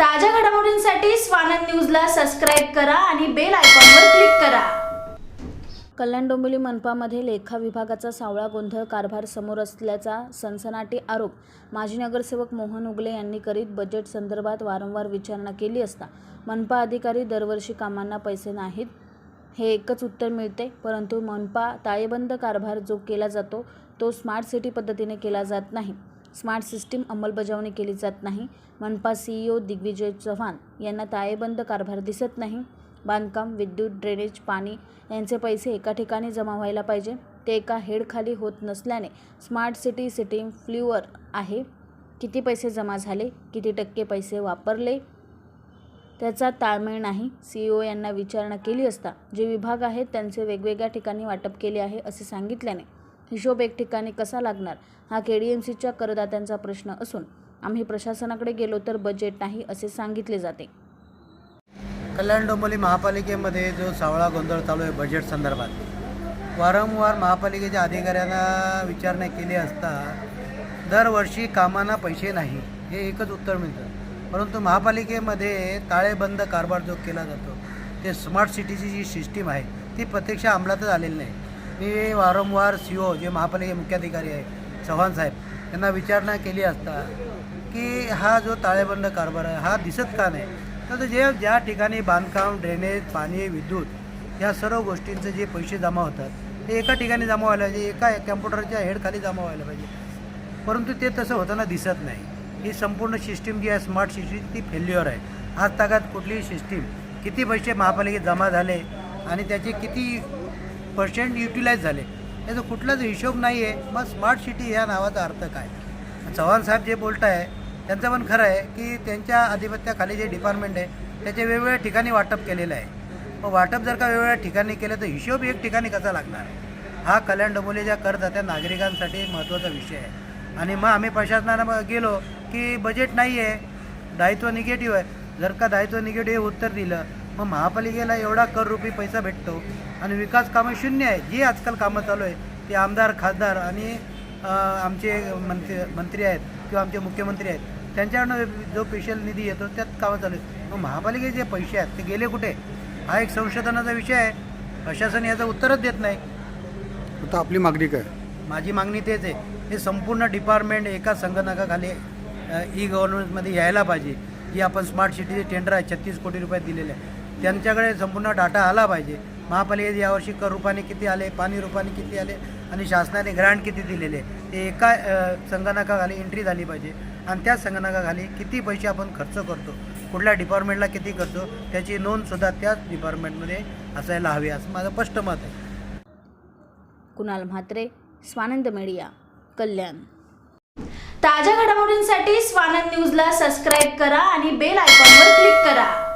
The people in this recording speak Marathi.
ताज्या घडामोडींसाठी स्वानंद न्यूजला सबस्क्राईब करा आणि बेल आयकॉनवर क्लिक करा. कल्याण डोंबिवली मनपामध्ये लेखा विभागाचा सावळा गोंधळ कारभार समोर असल्याचा सनसनाटी आरोप माजी नगरसेवक मोहन उगले यांनी करीत बजेट संदर्भात वारंवार विचारणा केली असता मनपा अधिकारी दरवर्षी कामांना पैसे नाहीत हे एकच उत्तर मिळते. परंतु मनपा ताळेबंद कारभार जो केला जातो तो स्मार्ट सिटी पद्धतीने केला जात नाही. स्मार्ट सिस्टीम अंमलबजावणी केली जात नाही. मनपा सीईओ दिग्विजय चव्हाण यांना ताळेबंद कारभार दिसत नाही. बांधकाम विद्युत ड्रेनेज पाणी यांचे पैसे एका ठिकाणी जमा व्हायला पाहिजे. ते एका हेडखाली होत नसल्याने स्मार्ट सिटी सिटीम फ्ल्यूवर आहे. किती पैसे जमा झाले? किती टक्के पैसे वापरले? त्याचा ताळमेळ नाही. सी ओ यांना विचारणा केली असता जे विभाग आहेत त्यांचे वेगवेगळ्या ठिकाणी वाटप केले आहे असे सांगितल्याने हिशोब एक ठिकाणी कसा लागणार? हा के डी एम सीच्या करदात्यांचा प्रश्न असून आम्ही प्रशासनाकडे गेलो तर बजेट नाही असे सांगितले जाते. कल्याण डोंबिवली महापालिकेमध्ये जो सावळा गोंधळ चालू आहे बजेट संदर्भात वारंवार महापालिकेच्या अधिकाऱ्यांना विचारणा केली असता दरवर्षी कामांना पैसे नाही हे एकच उत्तर मिळतं. परंतु महापालिकेमध्ये ताळेबंद कारभार जो केला जातो ते स्मार्ट सिटीची जी सिस्टीम आहे ती प्रत्यक्ष अंमलातच आलेली नाही. मी वारंवार सी ओ जे महापालिके मुख्याधिकारी आहे चव्हाण साहेब यांना विचारणा केली असता की हा जो ताळेबंद कारभार आहे हा दिसत का नाही? तर जे ज्या ठिकाणी बांधकाम ड्रेनेज पाणी विद्युत या सर्व गोष्टींचे जे पैसे जमा होतात ते एका ठिकाणी जमा व्हायला पाहिजे एका कॅम्प्युटरच्या हेडखाली जमा व्हायला पाहिजे. परंतु ते तसं होताना दिसत नाही. ही संपूर्ण सिस्टीम जी आहे स्मार्ट सिस्टीम ती फेल्युअर आहे. आज तागात कुठलीही सिस्टीम किती पैसे महापालिकेत जमा झाले आणि त्याचे किती पर्सेंट युटिलाइज झाले. याचा कुठलाच हिशोब नाही आहे मग स्मार्ट सिटी ह्या नावाचा अर्थ काय? चव्हाण साहेब जे बोलत आहे त्यांचं पण खरं आहे की त्यांच्या आधिपत्याखाली जे डिपार्टमेंट आहे त्याचे वेगवेगळ्या ठिकाणी वाटप केलेलं आहे. मग वाटप जर का वेगवेगळ्या ठिकाणी केलं तर हिशोब एक ठिकाणी कसा लागणार? हा कल्याण डोंबिवलीच्या करदात्या नागरिकांसाठी महत्त्वाचा विषय आहे. आणि मग आम्ही प्रशासनाला मग गेलो की बजेट नाही आहे दायित्व निगेटिव्ह आहे. जर का दायित्व निगेटिव्ह उत्तर दिलं मग महापालिकेला एवढा कर रुपये पैसा भेटतो आणि विकास कामं शून्य आहे जी आजकाल कामं चालू आहे ते आमदार खासदार आणि आमचे मंत्री मंत्री आहेत किंवा आमचे मुख्यमंत्री आहेत त्यांच्याकडनं जो स्पेशल निधी येतो त्यात कामं चालू आहेत. मग महापालिकेचे जे पैसे आहेत ते गेले कुठे? हा एक संशोधनाचा विषय आहे. प्रशासन याचं उत्तरच देत नाही. आता आपली मागणी काय? माझी मागणी तेच आहे. हे संपूर्ण डिपार्टमेंट एका संगणकाखाली ई गव्हर्नमेंटमध्ये यायला पाहिजे. जी आपण स्मार्ट सिटीचे टेंडर आहे छत्तीस कोटी रुपयात दिलेले आहे त्यांच्याकडे संपूर्ण डाटा आला पाहिजे. महापालिकेत यावर्षी कर रूपाने किती आले पाणी रूपाने किती आले आणि शासनाने ग्रँट किती दिलेले ते एका संगणकाखाली एंट्री झाली पाहिजे. आणि त्या संगणकाखाली किती पैसे आपण खर्च करतो कुठल्या डिपार्टमेंटला किती करतो त्याची नोंदसुद्धा त्याच डिपार्टमेंटमध्ये असायला हवी असं माझं स्पष्ट मत आहे. कुणाल म्हात्रे स्वानंद मीडिया कल्याण. ताज्या घडामोडींसाठी स्वानंद न्यूजला सबस्क्राईब करा आणि बेल आयकॉनवर क्लिक करा.